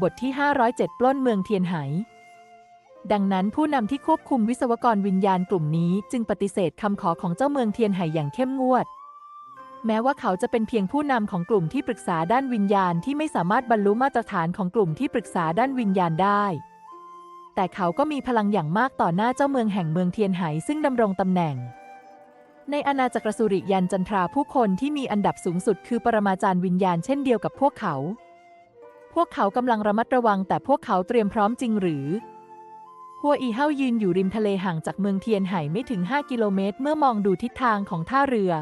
บทที่ 507 ปล้นเมืองเทียนไห ดังนั้นผู้นำที่ควบคุมวิศวกรวิญญาณกลุ่มนี้จึงปฏิเสธคำขอของเจ้าเมืองเทียนไหอย่างเข้มงวด แม้ว่าเขาจะเป็นเพียงผู้นำของกลุ่มที่ปรึกษาด้านวิญญาณที่ไม่สามารถบรรลุมาตรฐานของกลุ่มที่ปรึกษาด้านวิญญาณได้ แต่เขาก็มีพลังอย่างมากต่อหน้าเจ้าเมืองแห่งเมืองเทียนไหซึ่งดำรงตำแหน่ง ในอาณาจักรสุริยันจันทราผู้คนที่มีอันดับสูงสุด คือปรมาจารย์วิญญาณเช่นเดียวกับพวกเขา พวกเขากำลังระมัดระวังแต่พวกเขาเตรียมพร้อมจริงหรือฮัวอีเฮายืนอยู่ริมทะเลห่างจากเมืองเทียนไห่ไม่ถึง 5 กิโลเมตร เมื่อมองดูทิศทางของท่าเรือ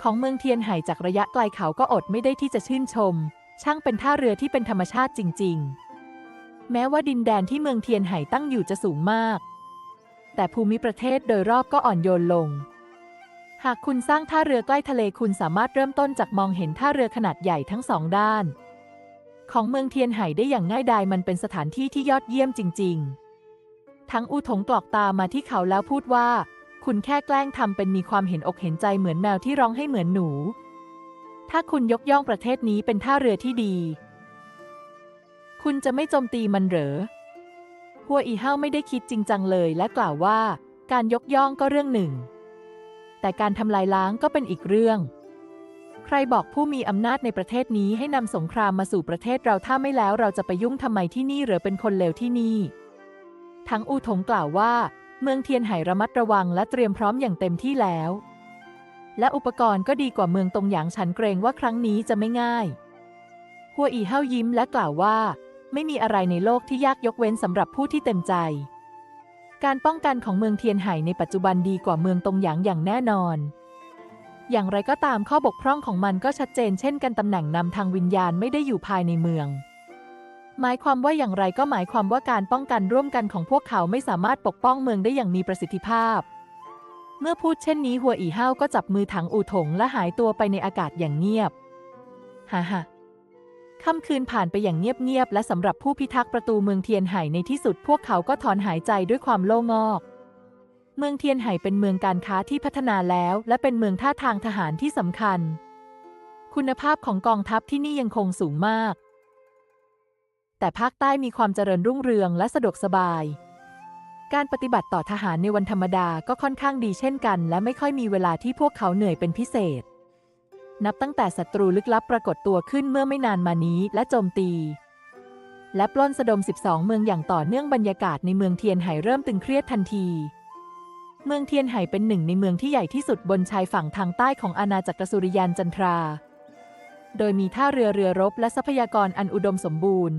ของเมืองเทียนไห่จากระยะไกลเขาก็อดไม่ได้ที่จะชื่นชม ช่างเป็นท่าเรือที่เป็นธรรมชาติจริง ๆ แม้ว่าดินแดนที่เมืองเทียนไห่ตั้งอยู่จะสูงมาก แต่ภูมิประเทศโดยรอบก็อ่อนโยนลงหากคุณสร้างท่าเรือใกล้ทะเลคุณสามารถเริ่มต้นจากมองเห็นท่าเรือขนาดใหญ่ทั้งสองด้าน ของเมืองเทียนไห่ได้อย่างง่ายดายมันเป็นสถานที่ที่ยอดเยี่ยมจริง ๆ ทั้งอูถงกรอกตามาที่เขาแล้วพูดว่า คุณแค่แกล้งทำเป็นมีความเห็นอกเห็นใจเหมือนแมวที่ร้องให้เหมือนหนู ถ้าคุณยกย่องประเทศนี้เป็นท่าเรือที่ดี คุณจะไม่โจมตีมันเหรอฮัวอีเฮาไม่ได้คิดจริงจังเลยและกล่าวว่า การยกย่องก็เรื่องหนึ่ง แต่การทำลายล้างก็เป็นอีกเรื่อง ใครบอกผู้มีอำนาจในประเทศนี้ให้นำสงครามมาสู่ประเทศเราถ้าไม่แล้วเราจะไปยุ่งทำไมที่นี่หรือเป็นคนเลวที่นี่ ทั้งอูถงกล่าวว่า เมืองเทียนไหระมัดระวังและเตรียมพร้อมอย่างเต็มที่แล้ว และอุปกรณ์ก็ดีกว่าเมืองตรงหยางฉันเกรงว่าครั้งนี้จะไม่ง่ายฮัวอีเฮายิ้มและกล่าวว่า ไม่มีอะไรในโลกที่ยากยกเว้นสำหรับผู้ที่เต็มใจ การป้องกันของเมืองเทียนไหในปัจจุบันดีกว่าเมืองตรงหยางอย่างแน่นอน อย่างไรก็ตามข้อบกพร่องของมันก็ชัดเจนเช่นกันตำแหน่งนำทางวิญญาณไม่ได้อยู่ภายในเมือง หมายความว่าอย่างไรก็หมายความว่าการป้องกันร่วมกันของพวกเขาไม่สามารถปกป้องเมืองได้อย่างมีประสิทธิภาพ เมื่อพูดเช่นนี้หัวอีเฮาก็จับมือถังอูถงและหายตัวไปในอากาศอย่างเงียบฮ่าฮ่าค่ำคืนผ่านไปอย่างเงียบๆและสำหรับผู้พิทักษ์ประตูเมืองเทียนไห่ในที่สุดพวกเขาก็ถอนหายใจด้วยความโล่งอก เมืองเทียนไห่เป็นเมืองการค้าที่พัฒนาแล้ว และเป็นเมืองท่าทางทหารที่สำคัญ คุณภาพของกองทัพที่นี่ยังคงสูงมาก แต่ภาคใต้มีความเจริญรุ่งเรืองและสะดวกสบาย การปฏิบัติต่อทหารในวันธรรมดาก็ค่อนข้างดีเช่นกัน และไม่ค่อยมีเวลาที่พวกเขาเหนื่อยเป็นพิเศษ นับตั้งแต่ศัตรูลึกลับปรากฏตัวขึ้นเมื่อไม่นานมานี้และโจมตีและปล้นสะดม 12 เมืองอย่างต่อเนื่องบรรยากาศในเมืองเทียนไหเริ่มตึงเครียดทันที เมืองเทียนไหเป็นหนึ่งในเมืองที่ใหญ่ที่สุดบนชายฝั่งทางใต้ของอาณาจักรสุริยันจันทรา โดยมีท่าเรือเรือรบและทรัพยากรอันอุดมสมบูรณ์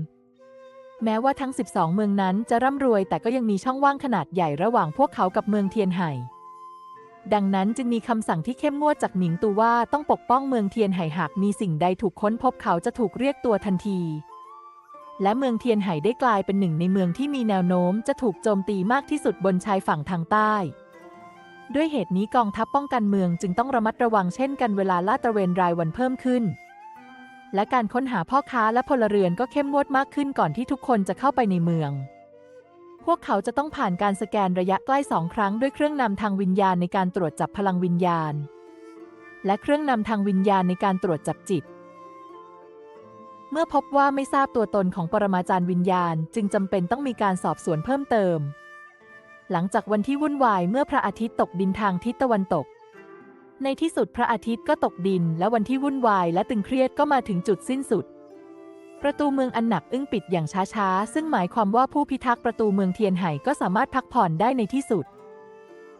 แม้ว่าทั้ง 12 เมืองนั้นจะร่ำรวยแต่ก็ยังมีช่องว่างขนาดใหญ่ระหว่างพวกเขากับเมืองเทียนไหดังนั้นจึงมีคำสั่งที่เข้มงวดจากหมิงตูว่าต้องปกป้องเมืองเทียนไหหากมีสิ่งใดถูกค้นพบเขาจะถูกเรียกตัวทันที และเมืองเทียนไหได้กลายเป็นหนึ่งในเมืองที่มีแนวโน้มจะถูกโจมตีมากที่สุดบนชายฝั่งทางใต้ ด้วยเหตุนี้กองทัพป้องกันเมืองจึงต้องระมัดระวังเช่นกันเวลาลาดตระเวนรายวันเพิ่มขึ้น และการค้นหาพ่อค้าและพลเรือนก็เข้มงวดมากขึ้นก่อนที่ทุกคนจะเข้าไปในเมือง พวกเขาจะต้องผ่านการสแกนระยะใกล้สองครั้งด้วยเครื่องนำทางวิญญาณในการตรวจจับพลังวิญญาณ และเครื่องนำทางวิญญาณในการตรวจจับจิต เมื่อพบว่าไม่ทราบตัวตนของปรมาจารย์วิญญาณ จึงจำเป็นต้องมีการสอบสวนเพิ่มเติม หลังจากวันที่วุ่นวายเมื่อพระอาทิตย์ตกดินทางทิศตะวันตก ในที่สุดพระอาทิตย์ก็ตกดิน และวันที่วุ่นวายและตึงเครียดก็มาถึงจุดสิ้นสุด ประตูเมืองอันหนักอึ้งปิดอย่างช้าๆ ซึ่งหมายความว่าผู้พิทักษ์ประตูเมืองเทียนไห่ก็สามารถพักผ่อนได้ในที่สุด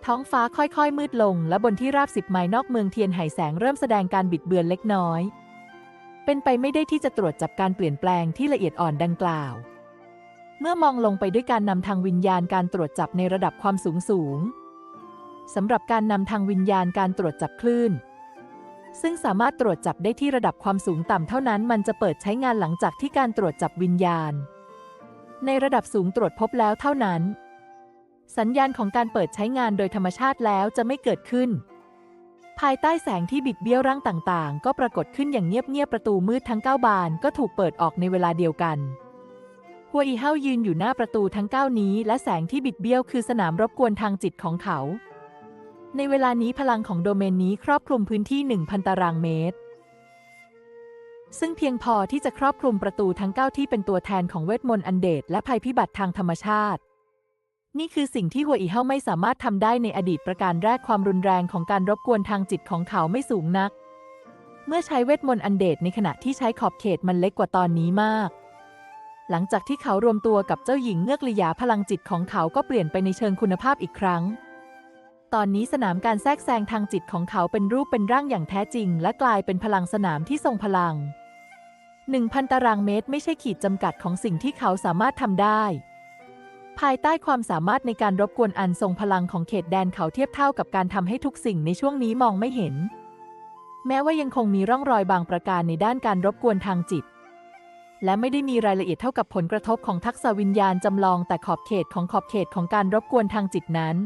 ท้องฟ้าค่อยๆ มืดลง และบนที่ราบสิบไมล์นอกเมืองเทียนไห่แสงเริ่มแสดงการบิดเบือนเล็กน้อย เป็นไปไม่ได้ที่จะตรวจจับการเปลี่ยนแปลงที่ละเอียดอ่อนดังกล่าว เมื่อมองลงไปด้วยการนำทางวิญญาณการตรวจจับในระดับความสูงสูงสำหรับการนำทางวิญญาณการตรวจจับคลื่น ซึ่งสามารถตรวจจับได้ที่ระดับความสูงต่ำเท่านั้น มันจะเปิดใช้งานหลังจากที่การตรวจจับวิญญาณ ในระดับสูงตรวจพบแล้วเท่านั้น สัญญาณของการเปิดใช้งานโดยธรรมชาติแล้วจะไม่เกิดขึ้น ภายใต้แสงที่บิดเบี้ยวร่างต่างๆ ก็ปรากฏขึ้นอย่างเงียบๆประตูมืดทั้ง9บานก็ถูกเปิดออกในเวลาเดียวกัน ฮัวอีเฮายืนอยู่หน้าประตูทั้ง9นี้ และแสงที่บิดเบี้ยวคือสนามรบกวนทางจิตของเขา ในเวลานี้พลังของโดเมนนี้ครอบคลุมพื้นที่ 1,000 ตารางเมตร ซึ่งเพียงพอที่จะครอบคลุมประตูทั้งเก้าที่เป็นตัวแทนของเวทมนต์อันเดชและภัยพิบัติทางธรรมชาติ นี่คือสิ่งที่หัวอีเฮาไม่สามารถทำได้ในอดีตประการแรกความรุนแรงของการรบกวนทางจิตของเขาไม่สูงนัก เมื่อใช้เวทมนต์อันเดชในขณะที่ใช้ขอบเขตมันเล็กกว่าตอนนี้มาก หลังจากที่เขารวมตัวกับเจ้าหญิงเงือกลียาพลังจิตของเขาก็เปลี่ยนไปในเชิงคุณภาพอีกครั้ง ตอนนี้สนามการแทรกแซงทางจิตของเขาเป็นรูปเป็นร่างอย่างแท้จริง และกลายเป็นพลังสนามที่ทรงพลัง 1,000 ตารางเมตรไม่ใช่ขีดจำกัดของสิ่งที่เขาสามารถทำได้ ภายใต้ความสามารถในการรบกวนอันทรงพลังของเขตแดนเขาเทียบเท่ากับการทำให้ทุกสิ่งในช่วงนี้มองไม่เห็น แม้ว่ายังคงมีร่องรอยบางประการในด้านการรบกวนทางจิต และไม่ได้มีรายละเอียดเท่ากับผลกระทบของทักษะวิญญาณจำลอง แต่ขอบเขตของขอบเขตของการรบกวนทางจิตนั้น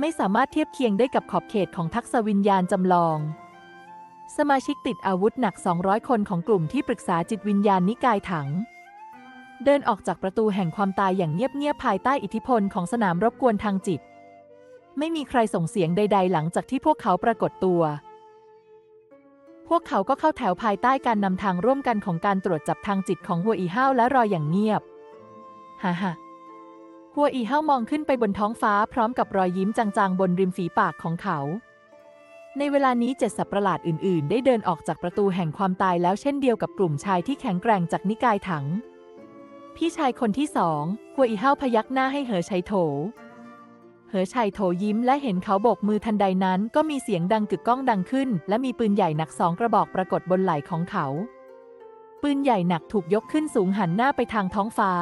ไม่สามารถเทียบเคียงได้กับขอบเขตของทักษะวิญญาณจำลอง สมาชิกติดอาวุธหนัก 200 คนของกลุ่มที่ปรึกษาจิตวิญญาณนิกายถัง เดินออกจากประตูแห่งความตายอย่างเงียบๆภายใต้อิทธิพลของสนามรบกวนทางจิต ไม่มีใครส่งเสียงใด ๆ หลังจากที่พวกเขาปรากฏตัว พวกเขาก็เข้าแถวภายใต้การนำทางร่วมกันของการตรวจจับทางจิตของหัวอีห้าวและรออย่างเงียบฮ่าฮ่าหัวอีห้าวมองขึ้นไปบนท้องฟ้าพร้อมกับรอยยิ้มจางๆ บนริมฝีปากของเขา ในเวลานี้เจ็ดสัตว์ประหลาดอื่นๆ ได้เดินออกจากประตูแห่งความตายแล้วเช่นเดียวกับกลุ่มชายที่แข็งแกร่งจากนิกายถัง พี่ชายคนที่สองหัวอีห้าวพยักหน้าให้เหอชัยโถ เหอชัยโถยิ้มและเห็นเขาโบกมือทันใดนั้น ก็มีเสียงดังกึกก้องดังขึ้น และมีปืนใหญ่หนักสองกระบอกปรากฏบนไหล่ของเขา ปืนใหญ่หนักถูกยกขึ้นสูงหันหน้าไปทางท้องฟ้า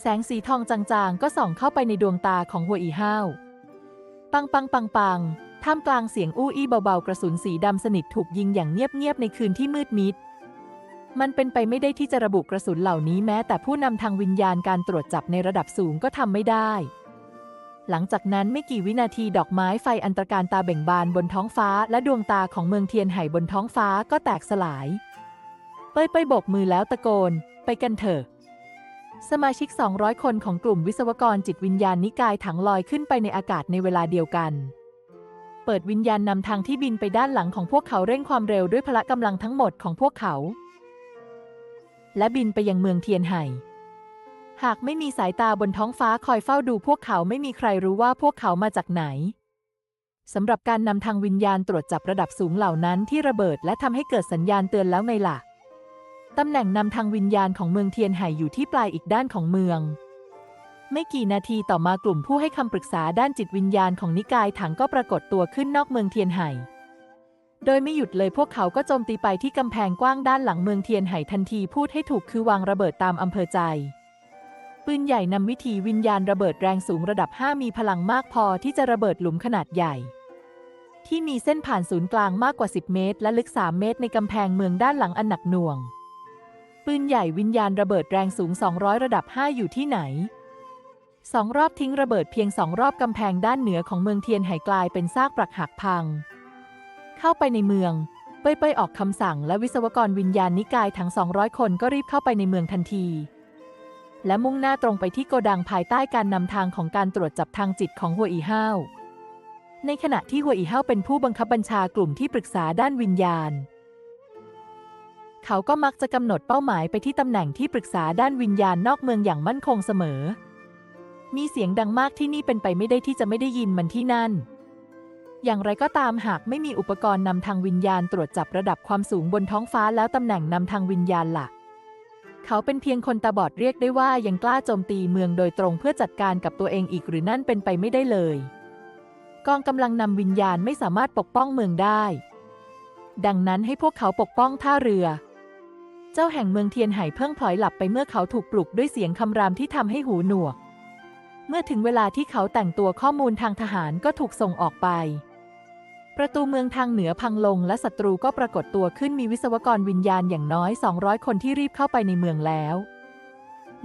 แสงสีทองจางๆ ก็ส่องเข้าไปในดวงตาของหัวอีห้าว ปังปังปังปังท่ามกลางเสียงอู้อี้เบาๆ กระสุนสีดำสนิทถูกยิงอย่างเงียบๆในคืนที่มืดมิด มันเป็นไปไม่ได้ที่จะระบุกระสุนเหล่านี้แม้แต่ผู้นำทางวิญญาณการตรวจจับในระดับสูงก็ทำไม่ได้ หลังจากนั้นไม่กี่วินาทีดอกไม้ไฟอันตรการตาเบ่งบานบนท้องฟ้า และดวงตาของเมืองเทียนไห่บนท้องฟ้าก็แตกสลาย เป้ยเป้ยโบกมือแล้วตะโกน ไปกันเถอะ สมาชิก 200 คนของกลุ่มวิศวกรจิตวิญญาณนิกายถังลอยขึ้นไปในอากาศในเวลาเดียวกัน เปิดวิญญาณนำทางที่บินไปด้านหลังของพวกเขาเร่งความเร็วด้วยพละกำลังทั้งหมดของพวกเขา และบินไปยังเมืองเทียนไห่ หากไม่มีสายตาบนท้องฟ้าคอยเฝ้าดูพวกเขาไม่มีใครรู้ว่าพวกเขามาจากไหน สำหรับการนำทางวิญญาณตรวจจับระดับสูงเหล่านั้นที่ระเบิดและทำให้เกิดสัญญาณเตือนแล้วไงล่ะ ตำแหน่งนำทางวิญญาณของเมืองเทียนไห่อยู่ที่ปลายอีกด้านของเมือง ไม่กี่นาทีต่อมากลุ่มผู้ให้คำปรึกษาด้านจิตวิญญาณของนิกายถังก็ปรากฏตัวขึ้นนอกเมืองเทียนไห่โดยไม่หยุดเลยพวกเขาก็โจมตีไปที่กำแพงกว้างด้านหลังเมืองเทียนไห่ทันทีพูดให้ถูกคือวางระเบิดตามอำเภอใจ ปืนใหญ่นำวิธีวิญญาณระเบิดแรงสูงระดับ 5 มีพลังมากพอที่จะระเบิดหลุมขนาดใหญ่ ที่มีเส้นผ่านศูนย์กลางมากกว่า 10 เมตร และลึก 3 เมตรในกำแพงเมืองด้านหลังอันหนักหน่วง ปืนใหญ่วิญญาณระเบิดแรงสูง 200 ระดับ 5 อยู่ที่ไหนสองรอบทิ้งระเบิดเพียงสองรอบกำแพงด้านเหนือของเมืองเทียนไหกลายเป็นซากปรักหักพัง เข้าไปในเมือง เป้ยเป้ยออกคำสั่งและวิศวกรวิญญาณนิกายทั้ง 200 คนก็รีบเข้าไปในเมืองทันที และมุ่งหน้าตรงไปที่โกดังภายใต้การนำทางของการตรวจจับทางจิตของหัวอีห้าวในขณะที่หัวอีห้าวเป็นผู้บังคับบัญชากลุ่มที่ปรึกษาด้านวิญญาณ เขาก็มักจะกำหนดเป้าหมายไปที่ตำแหน่งที่ปรึกษาด้านวิญญาณนอกเมืองอย่างมั่นคงเสมอ มีเสียงดังมากที่นี่เป็นไปไม่ได้ที่จะไม่ได้ยินมันที่นั่น อย่างไรก็ตามหากไม่มีอุปกรณ์นำทางวิญญาณตรวจจับระดับความสูงบนท้องฟ้าแล้วตำแหน่งนำทางวิญญาณล่ะ เขาเป็นเพียงคนตาบอดเรียกได้ว่ายังกล้าโจมตีเมืองโดยตรงเพื่อจัดการกับตัวเองอีกหรือนั่นเป็นไปไม่ได้เลย กองกำลังนำวิญญาณไม่สามารถปกป้องเมืองได้ ดังนั้นให้พวกเขาปกป้องท่าเรือ เจ้าแห่งเมืองเทียนไห่เพิ่งพลอยหลับไปเมื่อเขาถูกปลุกด้วยเสียงคำรามที่ทำให้หูหนวก เมื่อถึงเวลาที่เขาแต่งตัวข้อมูลทางทหารก็ถูกส่งออกไป ประตูเมืองทางเหนือพังลงและศัตรูก็ปรากฏตัวขึ้นมีวิศวกรวิญญาณอย่างน้อย 200 คนที่รีบเข้าไปในเมืองแล้ว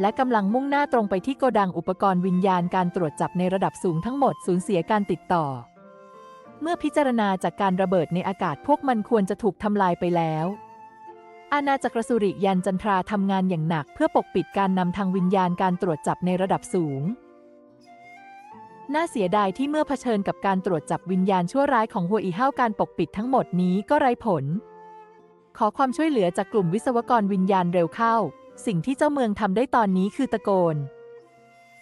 และกำลังมุ่งหน้าตรงไปที่โกดังอุปกรณ์วิญญาณการตรวจจับในระดับสูงทั้งหมดสูญเสียการติดต่อ เมื่อพิจารณาจากการระเบิดในอากาศพวกมันควรจะถูกทำลายไปแล้ว อาณาจักรสุริยันจันทราทำงานอย่างหนัก เพื่อปกปิดการนำทางวิญญาณการตรวจจับในระดับสูง น่าเสียดายที่เมื่อเผชิญกับการตรวจจับวิญญาณชั่วร้ายของหัวอีเฮาการปกปิดทั้งหมดนี้ก็ไร้ผล ขอความช่วยเหลือจากกลุ่มวิศวกรวิญญาณเร็วเข้า สิ่งที่เจ้าเมืองทำได้ตอนนี้คือตะโกน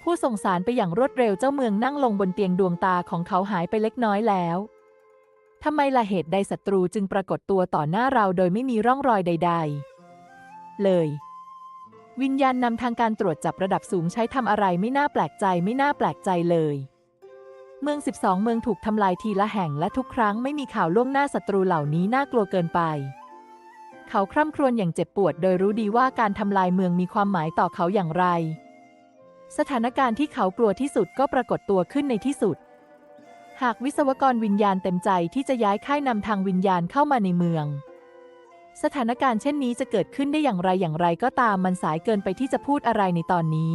ผู้ส่งสารไปอย่างรวดเร็วเจ้าเมืองนั่งลงบนเตียงดวงตาของเขาหายไปเล็กน้อยแล้วทำไมละเหตุใดศัตรูจึงปรากฏตัวต่อหน้าเราโดยไม่มีร่องรอยใด ๆ เลย วิญญาณนำทางการตรวจจับระดับสูงใช้ทำอะไรไม่น่าแปลกใจไม่น่าแปลกใจเลย เมือง 12 เมืองถูกทำลายทีละแห่งและทุกครั้งไม่มีข่าวล่วงหน้าศัตรูเหล่านี้น่ากลัวเกินไป เขาคร่ำครวญอย่างเจ็บปวด โดยรู้ดีว่าการทำลายเมืองมีความหมายต่อเขาอย่างไร สถานการณ์ที่เขากลัวที่สุดก็ปรากฏตัวขึ้นในที่สุด หากวิศวกรวิญญาณเต็มใจที่จะย้ายค่ายนำทางวิญญาณเข้ามาในเมือง สถานการณ์เช่นนี้จะเกิดขึ้นได้อย่างไรอย่างไรก็ตามมันสายเกินไปที่จะพูดอะไรในตอนนี้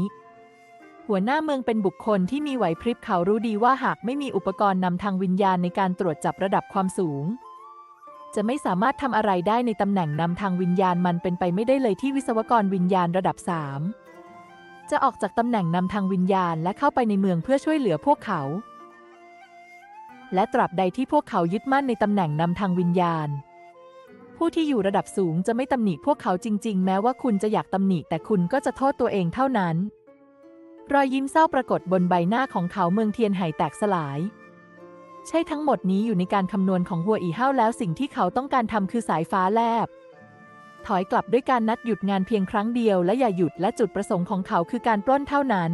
หัวหน้าเมืองเป็นบุคคลที่มีไหวพริบเขารู้ดีว่าหากไม่มีอุปกรณ์นำทางวิญญาณในการตรวจจับระดับความสูง จะไม่สามารถทำอะไรได้ในตำแหน่งนำทางวิญญาณมันเป็นไปไม่ได้เลยที่วิศวกรวิญญาณระดับ 3 จะออกจากตำแหน่งนำทางวิญญาณและเข้าไปในเมืองเพื่อช่วยเหลือพวกเขา และตราบใดที่พวกเขายึดมั่นในตำแหน่งนำทางวิญญาณ ผู้ที่อยู่ระดับสูงจะไม่ตำหนิพวกเขาจริง ๆ แม้ว่าคุณจะอยากตำหนิแต่คุณก็จะโทษตัวเองเท่านั้น รอยยิ้มเศร้าปรากฏบนใบหน้าของเขาเมืองเทียนไห่แตกสลาย ใช่ทั้งหมดนี้อยู่ในการคำนวณของหัวอีเฮ้าแล้วสิ่งที่เขาต้องการทำคือสายฟ้าแลบ ถอยกลับด้วยการนัดหยุดงานเพียงครั้งเดียวและอย่าหยุดและจุดประสงค์ของเขาคือการปล้นเท่านั้น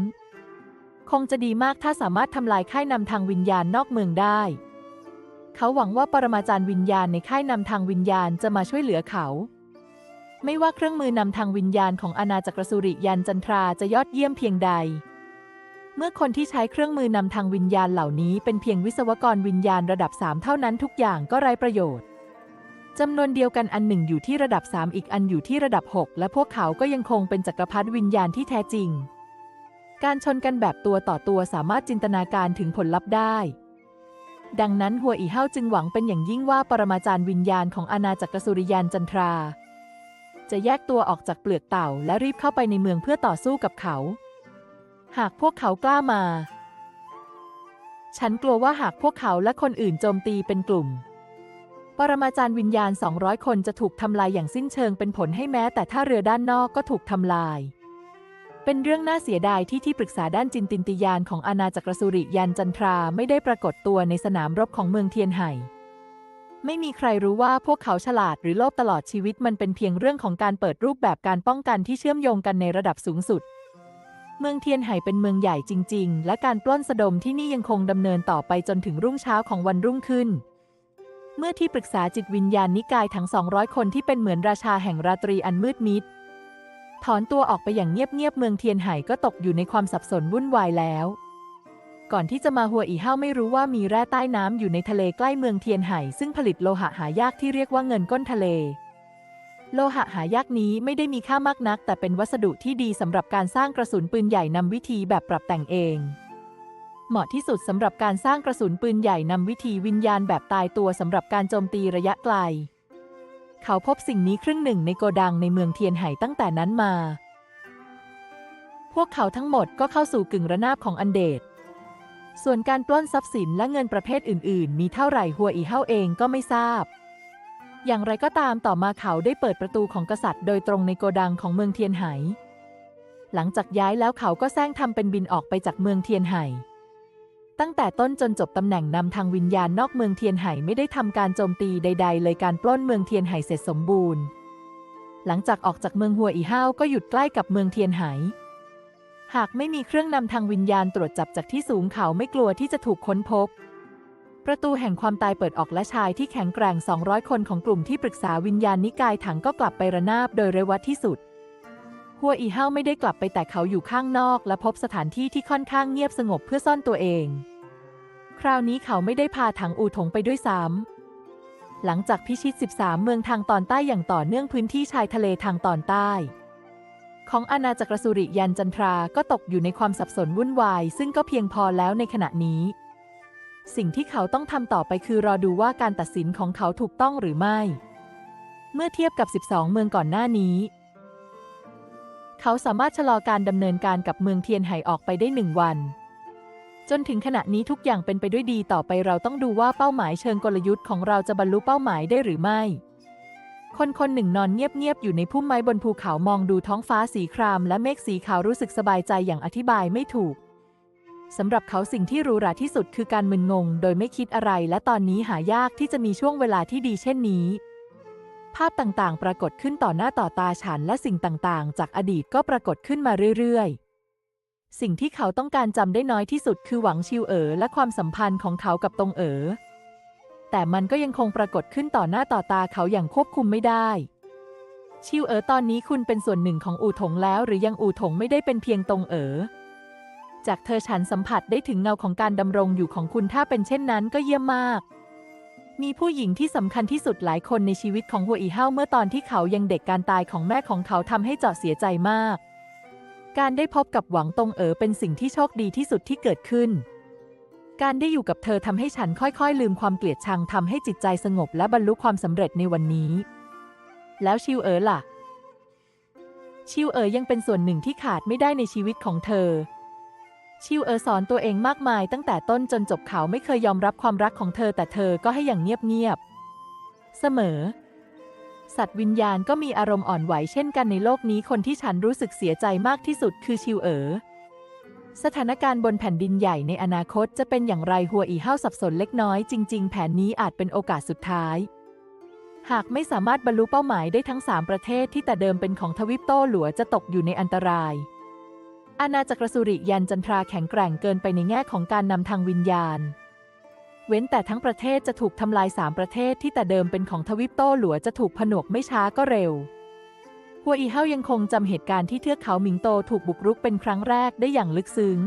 คงจะดีมากถ้าสามารถทำลายค่ายนำทางวิญญาณนอกเมืองได้ เขาหวังว่าปรมาจารย์วิญญาณในค่ายนำทางวิญญาณจะมาช่วยเหลือเขา ไม่ว่าเครื่องมือนำทางวิญญาณของอาณาจักรสุริยันจันทราจะยอดเยี่ยมเพียงใด เมื่อคนที่ใช้เครื่องมือนำทางวิญญาณเหล่านี้เป็นเพียงวิศวกรวิญญาณระดับ 3 เท่านั้นทุกอย่างก็ไร้ประโยชน์จำนวนเดียวกันอันหนึ่งอยู่ที่ระดับ 3 อีกอันอยู่ที่ระดับ 6 และพวกเขาก็ยังคงเป็นจักรพรรดิวิญญาณที่แท้จริง การชนกันแบบตัวต่อตัวสามารถจินตนาการถึงผลลัพธ์ได้ ดังนั้นหัวอีเฮ้าจึงหวังเป็นอย่างยิ่งว่าปรมาจารย์วิญญาณของอาณาจักรสุริยันจันทรา จะแยกตัวออกจากเปลือกเต่าและรีบเข้าไปในเมืองเพื่อต่อสู้กับเขา หากพวกเขากล้ามา ฉันกลัวว่าหากพวกเขาและคนอื่นโจมตีเป็นกลุ่ม ปรมาจารย์วิญญาณ 200 คนจะถูกทำลายอย่างสิ้นเชิงเป็นผลให้แม้ แต่ท่าเรือด้านนอกก็ถูกทำลาย เป็นเรื่องน่าเสียดายที่ที่ปรึกษาด้านจินตินติยานของอาณาจักรสุริยันจันทราไม่ได้ปรากฏตัวในสนามรบของเมืองเทียนไห่ ไม่มีใครรู้ว่าพวกเขาฉลาดหรือโลภตลอดชีวิตมันเป็นเพียงเรื่องของการเปิดรูปแบบการป้องกันที่เชื่อมโยงกันในระดับสูงสุด เมืองเทียนไห่เป็นเมืองใหญ่จริง ๆ และการปล้นสะดมที่นี่ยังคงดำเนินต่อไปจนถึงรุ่งเช้าของวันรุ่งขึ้น เมื่อที่ปรึกษาจิตวิญญาณนิกายทั้ง 200 คนที่เป็นเหมือนราชาแห่งราตรีอันมืดมิดถอนตัวออกไปอย่างเงียบๆเมืองเทียนไห่ก็ตกอยู่ในความสับสนวุ่นวายแล้ว ก่อนที่จะมาหัวอีเฮ้าไม่รู้ว่ามีแร่ใต้น้ำอยู่ในทะเลใกล้เมืองเทียนไห่ซึ่งผลิตโลหะหายากที่เรียกว่าเงินก้นทะเล โลหะหายากนี้ไม่ได้มีค่ามากนัก แต่เป็นวัสดุที่ดีสำหรับการสร้างกระสุนปืนใหญ่นำวิธีแบบปรับแต่งเอง เหมาะที่สุดสำหรับการสร้างกระสุนปืนใหญ่นำวิธีวิญญาณแบบตายตัวสำหรับการโจมตีระยะไกล เขาพบสิ่งนี้ครึ่งหนึ่งในโกดังในเมืองเทียนไห่ตั้งแต่นั้นมา พวกเขาทั้งหมดก็เข้าสู่กึ่งระนาบของอันเดด ส่วนการปล้นทรัพย์สินและเงินประเภทอื่น ๆ มีเท่าไหร่หัวอีเฮ้าเองก็ไม่ทราบ อย่างไรก็ตามต่อมาเขาได้เปิดประตูของกษัตริย์โดยตรงในโกดังของเมืองเทียนไห่หลังจากย้ายแล้วเขาก็แซงทำเป็นบินออกไปจากเมืองเทียนไห่ตั้งแต่ต้นจนจบตำแหน่งนำทางวิญญาณนอกเมืองเทียนไห่ไม่ได้ทำการโจมตีใด ๆ เลยการปล้นเมืองเทียนไห่เสร็จสมบูรณ์ หลังจากออกจากเมืองหัวอีเฮ้าก็หยุดใกล้กับเมืองเทียนไห่ หากไม่มีเครื่องนำทางวิญญาณตรวจจับจากที่สูงเขาไม่กลัวที่จะถูกค้นพบ ประตูแห่งความตายเปิดออกและชายที่แข็งแกร่ง 200 คนของกลุ่มที่ปรึกษาวิญญาณนิกายถังก็กลับไประนาบโดยเร็วที่สุด หัวอีเฮาไม่ได้กลับไปแต่เขาอยู่ข้างนอก และพบสถานที่ที่ค่อนข้างเงียบสงบเพื่อซ่อนตัวเอง คราวนี้เขาไม่ได้พาถังอูถงไปด้วยซ้ำหลังจากพิชิต 13 เมืองทางตอนใต้อย่างต่อเนื่องพื้นที่ชายทะเลทางตอนใต้ ของอาณาจักรสุริยันจันทราก็ตกอยู่ในความสับสนวุ่นวาย ซึ่งก็เพียงพอแล้วในขณะนี้ สิ่งที่เขาต้องทำต่อไปคือรอดูว่าการตัดสินของเขาถูกต้องหรือไม่ เมื่อเทียบกับ 12 เมืองก่อนหน้านี้ เขาสามารถชะลอการดำเนินการกับเมืองเทียนไห่ออกไปได้หนึ่งวัน จนถึงขณะนี้ทุกอย่างเป็นไปด้วยดีต่อไปเราต้องดูว่าเป้าหมายเชิงกลยุทธ์ของเราจะบรรลุเป้าหมายได้หรือไม่ คนคนหนึ่งนอนเงียบๆอยู่ในพุ่มไม้บนภูเขามองดูท้องฟ้าสีคราม และเมฆสีขาวรู้สึกสบายใจอย่างอธิบายไม่ถูกสำหรับเขาสิ่งที่รูหราที่สุดคือการมึนงง โดยไม่คิดอะไร และตอนนี้หายากที่จะมีช่วงเวลาที่ดีเช่นนี้ ภาพต่างๆ ปรากฏขึ้นต่อหน้าต่อตาฉันและสิ่งต่างๆ จากอดีตก็ปรากฏขึ้นมาเรื่อยๆ สิ่งที่เขาต้องการจำได้น้อยที่สุดคือหวังชิวเอ๋อและความสัมพันธ์ของเขากับตงเอ๋อ แต่มันก็ยังคงปรากฏขึ้นต่อหน้าต่อตาเขาอย่างควบคุมไม่ได้ ชิวเอ๋อตอนนี้คุณเป็นส่วนหนึ่งของอู่ถงแล้ว หรือยังอู่ถงไม่ได้เป็นเพียงตรงเอ๋อจากเธอฉันสัมผัสได้ถึงเงาของการดำรงอยู่ของคุณถ้าเป็นเช่นนั้นก็เยี่ยมมาก มีผู้หญิงที่สำคัญที่สุดหลายคนในชีวิตของหัวอีเฮาเมื่อตอนที่เขายังเด็กการตายของแม่ของเขาทำให้เจาะเสียใจมาก การได้พบกับหวังตรงเอ๋อเป็นสิ่งที่โชคดีที่สุดที่เกิดขึ้น การได้อยู่กับเธอทำให้ฉันค่อยๆ ลืมความเกลียดชังทำให้จิตใจสงบและบรรลุความสำเร็จในวันนี้ แล้วชิวเอ๋อล่ะ ชิวเอ๋อยังเป็นส่วนหนึ่งที่ขาดไม่ได้ในชีวิตของเธอ ชิวเอ๋อสอนตัวเองมากมายตั้งแต่ต้นจนจบเขาไม่เคยยอมรับความรักของเธอแต่เธอก็ให้อย่างเงียบๆเสมอ สัตว์วิญญาณก็มีอารมณ์อ่อนไหวเช่นกันในโลกนี้คนที่ฉันรู้สึกเสียใจมากที่สุดคือชิวเอ๋อ สถานการณ์บนแผ่นดินใหญ่ในอนาคตจะเป็นอย่างไรหัวอีเฮาสับสนเล็กน้อยจริง ๆ แผนนี้อาจเป็นโอกาสสุดท้าย หากไม่สามารถบรรลุเป้าหมายได้ทั้ง 3 ประเทศที่แต่เดิมเป็นของทวิปโต้หลัวจะตกอยู่ในอันตราย อาณาจักรสุริยันจันทราแข็งแกร่งเกินไปในแง่ของการนำทางวิญญาณ เว้นแต่ทั้งประเทศจะถูกทำลายสามประเทศที่แต่เดิมเป็นของทวิปโต้หลัวจะถูกผนวกไม่ช้าก็เร็ว หัวอีเฮายังคงจำเหตุการณ์ที่เทือกเขาหมิงโตถูกบุกรุกเป็นครั้งแรกได้อย่างลึกซึ้ง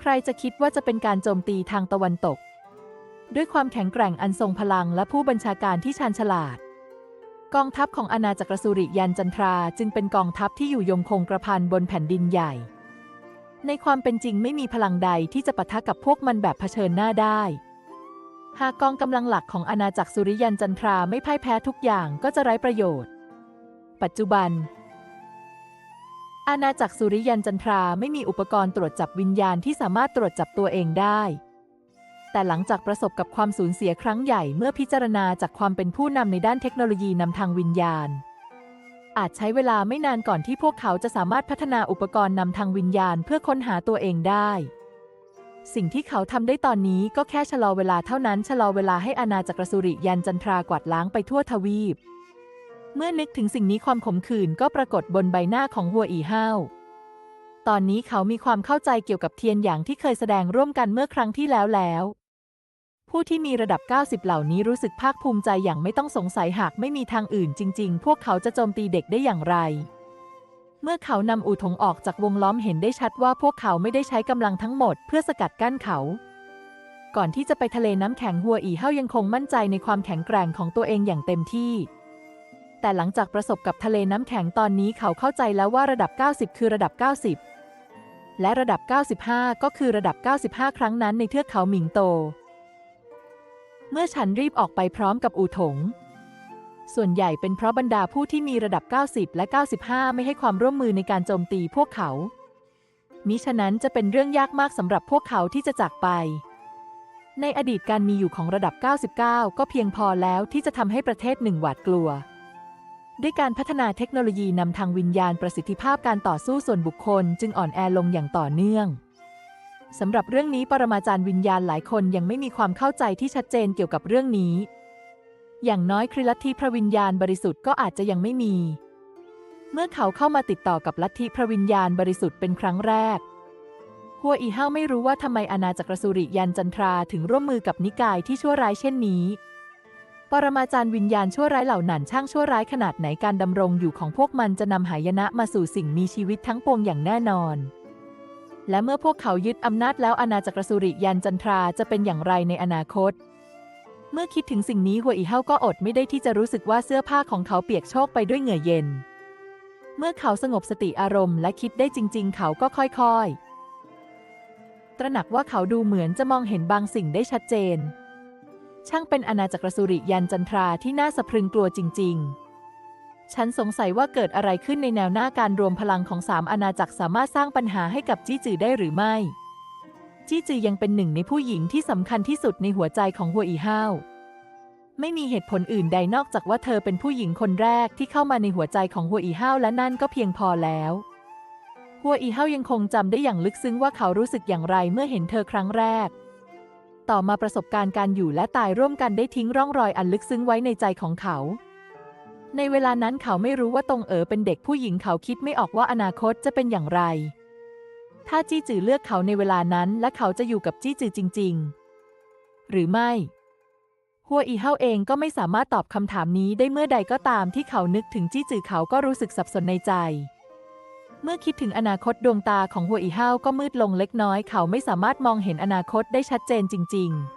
ใครจะคิดว่าจะเป็นการโจมตีทางตะวันตก ด้วยความแข็งแกร่งอันทรงพลังและผู้บัญชาการที่ชาญฉลาด กองทัพของอาณาจักรสุริยันจันทราจึงเป็นกองทัพที่อยู่ยงคงกระพันบนแผ่นดินใหญ่ ในความเป็นจริงไม่มีพลังใดที่จะปะทะกับพวกมันแบบเผชิญหน้าได้หากกองกำลังหลักของอาณาจักรสุริยันจันทราไม่พ่ายแพ้ทุกอย่างก็จะไร้ประโยชน์ ปัจจุบัน อาณาจักรสุริยันจันทราไม่มีอุปกรณ์ตรวจจับวิญญาณที่สามารถตรวจจับตัวเองได้ แต่หลังจากประสบกับความสูญเสียครั้งใหญ่เมื่อพิจารณาจากความเป็นผู้นำในด้านเทคโนโลยีนำทางวิญญาณ อาจใช้เวลาไม่นานก่อนที่พวกเขาจะสามารถพัฒนาอุปกรณ์นำทางวิญญาณเพื่อค้นหาตัวเองได้สิ่งที่เขาทำได้ตอนนี้ก็แค่ชะลอเวลาเท่านั้นชะลอเวลาให้อาณาจักรสุริยันจันทรากวาดล้างไปทั่วทวีป เมื่อนึกถึงสิ่งนี้ความขมขื่นก็ปรากฏบนใบหน้าของหัวอีห้าวตอนนี้เขามีความเข้าใจเกี่ยวกับเทียนอย่างที่เคยแสดงร่วมกันเมื่อครั้งที่แล้วแล้ว ผู้ที่มีระดับ 90 เหล่านี้รู้สึกภาคภูมิใจอย่างไม่ต้องสงสัยหากไม่มีทางอื่นจริง ๆ พวกเขาจะโจมตีเด็กได้อย่างไร เมื่อเขานำอู่ถงออกจากวงล้อมเห็นได้ชัดว่าพวกเขาไม่ได้ใช้กำลังทั้งหมดเพื่อสกัดกั้นเขา ก่อนที่จะไปทะเลน้ำแข็งหัวอีเฮายังคงมั่นใจในความแข็งแกร่งของตัวเองอย่างเต็มที่ แต่หลังจากประสบกับทะเลน้ำแข็งตอนนี้เขาเข้าใจแล้วว่าระดับ 90 คือระดับ 90 และระดับ 95 ก็คือระดับ 95 ครั้งนั้นในเทือกเขาหมิงโต เมื่อฉันรีบออกไปพร้อมกับอูถง ส่วนใหญ่เป็นเพราะบรรดาผู้ที่มีระดับ 90 และ 95 ไม่ให้ความร่วมมือในการโจมตีพวกเขามิฉะนั้นจะเป็นเรื่องยากมากสำหรับพวกเขาที่จะจากไป ในอดีตการมีอยู่ของระดับ 99 ก็เพียงพอแล้วที่จะทำให้ประเทศหนึ่งหวาดกลัว ด้วยการพัฒนาเทคโนโลยีนำทางวิญญาณประสิทธิภาพการต่อสู้ส่วนบุคคลจึงอ่อนแอลงอย่างต่อเนื่องสำหรับเรื่องนี้ปรมาจารย์วิญญาณหลายคนยังไม่มีความเข้าใจที่ชัดเจนเกี่ยวกับเรื่องนี้ อย่างน้อยคริลัทธิพระวิญญาณบริสุทธิ์ก็อาจจะยังไม่มี เมื่อเขาเข้ามาติดต่อกับลัทธิพระวิญญาณบริสุทธิ์เป็นครั้งแรก หัวอีเฮาไม่รู้ว่าทำไมอาณาจักรสุริยันจันทราถึงร่วมมือกับนิกายที่ชั่วร้ายเช่นนี้ ปรมาจารย์วิญญาณชั่วร้ายเหล่านั้นช่างชั่วร้ายขนาดไหนการดำรงอยู่ของพวกมันจะนำหายนะมาสู่สิ่งมีชีวิตทั้งปวงอย่างแน่นอน และเมื่อพวกเขายึดอำนาจแล้วอาณาจักรสุริยันจันทราจะเป็นอย่างไรในอนาคต เมื่อคิดถึงสิ่งนี้หัวอีเฮาก็อดไม่ได้ที่จะรู้สึกว่าเสื้อผ้าของเขาเปียกโชกไปด้วยเหงื่อเย็น เมื่อเขาสงบสติอารมณ์และคิดได้จริง ๆ เขาก็ค่อยๆ ตระหนักว่าเขาดูเหมือนจะมองเห็นบางสิ่งได้ชัดเจน ช่างเป็นอาณาจักรสุริยันจันทราที่น่าสะพรึงกลัวจริง ๆ ฉันสงสัยว่าเกิดอะไรขึ้นในแนวหน้าการรวมพลังของสามอาณาจักรสามารถสร้างปัญหาให้กับจี้จือได้หรือไม่ จี้จือยังเป็นหนึ่งในผู้หญิงที่สำคัญที่สุดในหัวใจของหัวอีห้าวไม่มีเหตุผลอื่นใดนอกจากว่าเธอเป็นผู้หญิงคนแรกที่เข้ามาในหัวใจของหัวอีห้าวและนั่นก็เพียงพอแล้วหัวอีห้าวยังคงจำได้อย่างลึกซึ้งว่าเขารู้สึกอย่างไรเมื่อเห็นเธอครั้งแรก ต่อมาประสบการณ์การอยู่และตายร่วมกันได้ทิ้งร่องรอยอันลึกซึ้งไว้ในใจของเขา ในเวลานั้นเขาไม่รู้ว่าตงเอ๋อเป็นเด็กผู้หญิงเขาคิดไม่ออกว่าอนาคตจะเป็นอย่างไร ถ้าจี้จือเลือกเขาในเวลานั้น และเขาจะอยู่กับจี้จือจริง ๆ หรือไม่หัวอีเฮาเองก็ไม่สามารถตอบคำถามนี้ได้เมื่อใดก็ตามที่เขานึกถึงจี้จือเขาก็รู้สึกสับสนในใจ เมื่อคิดถึงอนาคตดวงตาของหัวอีเฮาวก็มืดลงเล็กน้อย เขาไม่สามารถมองเห็นอนาคตได้ชัดเจนจริง ๆ